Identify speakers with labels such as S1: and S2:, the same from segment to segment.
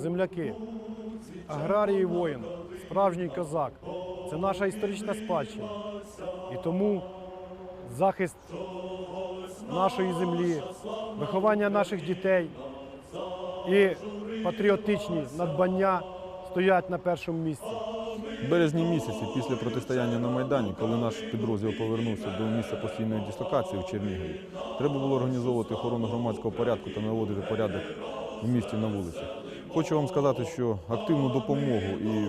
S1: земляки, аграрії воїн, справжній козак це наша історична спадщина. І тому захист нашої землі, виховання наших дітей і патріотичні надбання стоять на першому місці.
S2: В березні місяці після протистояння на Майдані, коли наш підрозділ повернувся до місця постійної дислокації в Чернігові, треба було організовувати охорону громадського порядку та наводити порядок в місті на вулицях. Хочу вам сказати, що активну допомогу і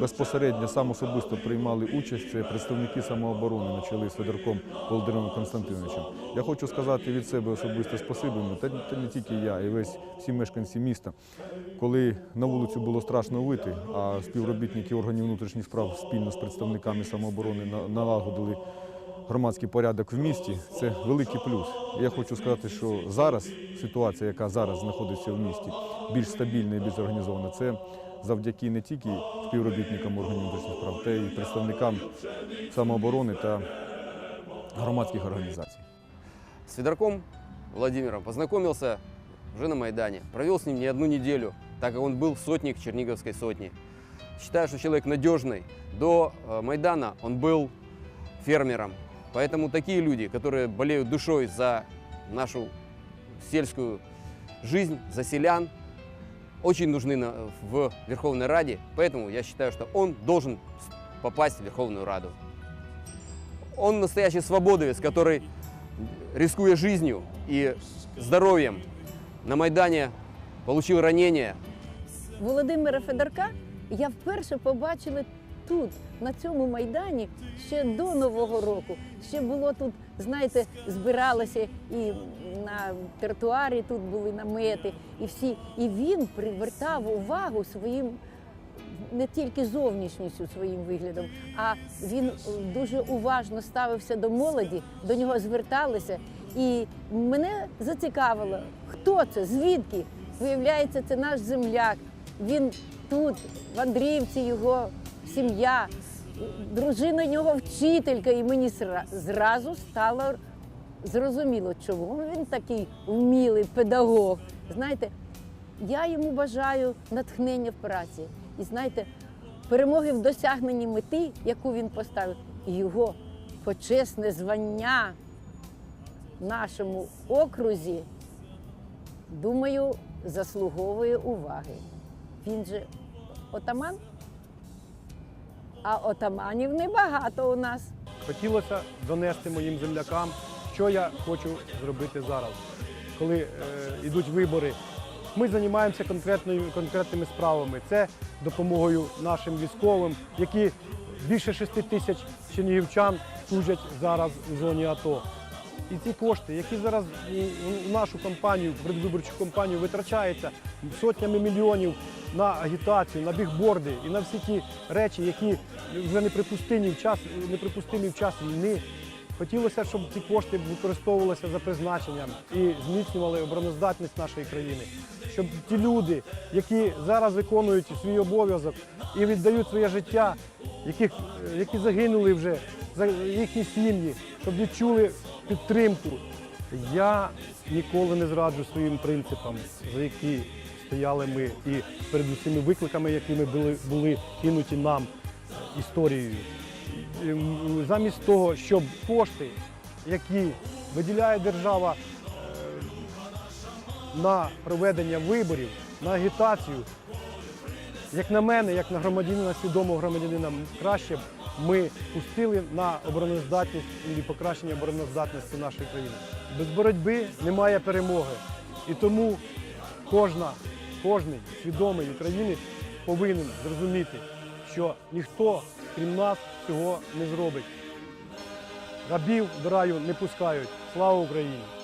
S2: безпосередньо сам особисто приймали участь це представники самооборони на чолі з Федорком Володимиром Константиновичем. Я хочу сказати від себе особисто спасибі, та та не тільки я, і весь всі мешканці міста. Коли на вулицю було страшно вийти, а співробітники органів внутрішніх справ спільно з представниками самооборони на- налагодили громадський порядок в місті, це великий плюс. І Я хочу сказати, що зараз ситуація, яка зараз знаходиться в місті, більш стабільна і більш організована, це завдяки не тільки співробітникам органів внутрішніх справ, та й представникам самооборони та громадських організацій.
S3: С Федорком Владимиром познакомился уже на Майдане. Провел с ним не одну неделю, так как он был сотник Черниговской сотни. Считаю, что человек надежный. До э, Майдана он был фермером. Поэтому такие люди, которые болеют душой за нашу сельскую жизнь, за селян, очень нужны в Верховной Раде. Поэтому я считаю, что он должен попасть в Верховную Раду. Он настоящий свободовец, который рискуя жизнью и здоровьем, на Майдане получил ранение.
S4: Володимира Федорка я вперше побачила тут, на цьому майдані, ще до Нового року. Ще було тут, знаєте, збиралося і на тротуарі тут були намети, і всі. І він привертав увагу своїм не тільки зовнішністю своїм виглядом, а він дуже уважно ставився до молоді, до нього зверталися. І мене зацікавило, хто це, звідки. Виявляється, це наш земляк. Він тут, в Андріївці, його сім'я, дружина нього вчителька, і мені зразу стало зрозуміло, чому він такий вмілий педагог. Знаєте, я йому бажаю натхнення в праці. І знаєте, перемоги в досягненні мети, яку він поставив, і його почесне звання в нашому окрузі, думаю, заслуговує уваги. Він же отаман, а отаманів небагато у нас.
S1: Хотілося донести моїм землякам, що я хочу зробити зараз. Коли е, йдуть вибори, ми займаємося конкретними справами. Це допомогою нашим військовим, які більше 6 тисяч чернігівчан служать зараз у зоні АТО. І ці кошти, які зараз у- нашу кампанію, предвиборчу кампанію витрачаються сотнями мільйонів на агітацію, на бігборди і на всі ті речі, які вже неприпустимі в час, неприпустимі в час війни. Хотілося, щоб ці кошти використовувалися за призначенням і зміцнювали обороноздатність нашої країни. Щоб ті люди, які зараз виконують свій обов'язок і віддають своє життя, яких, які загинули вже, їхні сім'ї, щоб відчули підтримку. Я ніколи не зраджу своїм принципам, за які стояли ми, і перед усіми викликами, якими були, були кинуті нам історією. Замість того, щоб кошти, які виділяє держава е, на проведення виборів, на агітацію, як на мене, як на громадянина, свідомого громадянина, краще б ми пустили на обороноздатність і покращення обороноздатності нашої країни. Без боротьби немає перемоги. І тому кожна, кожний свідомий українець повинен зрозуміти, що ніхто, крім нас, цього не зробить. Рабів до раю не пускають. Слава Україні!